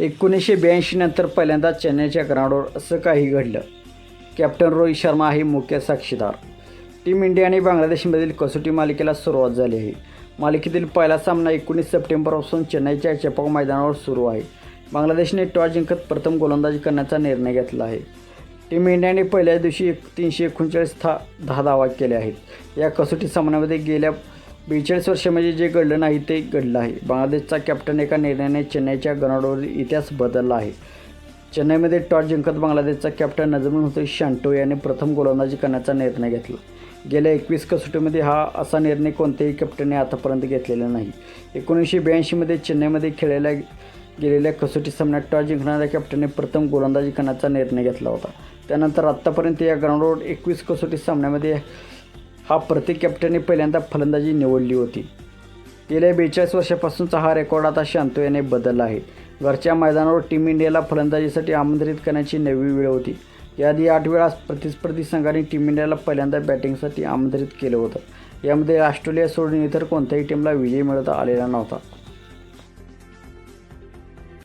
एकोणीसशे ब्याऐंशी नंतर पहिल्यांदा चेन्नईच्या ग्राउंडवर असं काही घडलं. कॅप्टन रोहित शर्मा हे मुख्य साक्षीदार. टीम इंडिया आणि बांगलादेशमधील कसोटी मालिकेला सुरुवात झाली आहे. मालिकेतील पहिला सामना एकोणीस सप्टेंबरपासून चेन्नईच्या चेपॉक मैदानावर सुरू आहे. बांगलादेशने टॉस जिंकत प्रथम गोलंदाजी करण्याचा निर्णय घेतला आहे. टीम इंडियाने पहिल्याच दिवशी एक तीनशे एकोणचाळीस था दहा धावा केल्या आहेत. या कसोटी सामन्यामध्ये गेल्या बेचाळीस वर्षामध्ये म्हणजे जे घडलं नाही ते घडलं आहे. बांगलादेशचा कॅप्टन एका निर्णयाने चेन्नईच्या ग्राउंडवर इतिहास बदलला आहे. चेन्नईमध्ये टॉस जिंकत बांगलादेशचा कॅप्टन नजमुल हुसेन शांटो याने प्रथम गोलंदाजी करण्याचा निर्णय घेतला. गेल्या एकवीस कसोटीमध्ये हा असा निर्णय कोणत्याही कॅप्टनने आतापर्यंत घेतलेला नाही. एकोणीसशे ब्याऐंशीमध्ये चेन्नईमध्ये खेळलेल्या गेलेल्या कसोटी सामन्यात टॉस जिंकणाऱ्या कॅप्टनने प्रथम गोलंदाजी करण्याचा निर्णय घेतला होता. त्यानंतर आत्तापर्यंत या ग्राउंडवर एकवीस कसोटी सामन्यामध्ये हा प्रत्येक कॅप्टनने पहिल्यांदा फलंदाजी निवडली होती. गेल्या बेचाळीस वर्षापासूनचा हा रेकॉर्ड आता शांतो याने बदलला आहे. घरच्या मैदानावर टीम इंडियाला फलंदाजीसाठी आमंत्रित करण्याची नवी वेळ होती. याआधी आठ वेळा प्रतिस्पर्धी संघाने टीम इंडियाला पहिल्यांदा बॅटिंगसाठी आमंत्रित केलं होतं. यामध्ये ऑस्ट्रेलिया सोडून इतर कोणत्याही टीमला विजय मिळवता आलेला नव्हता.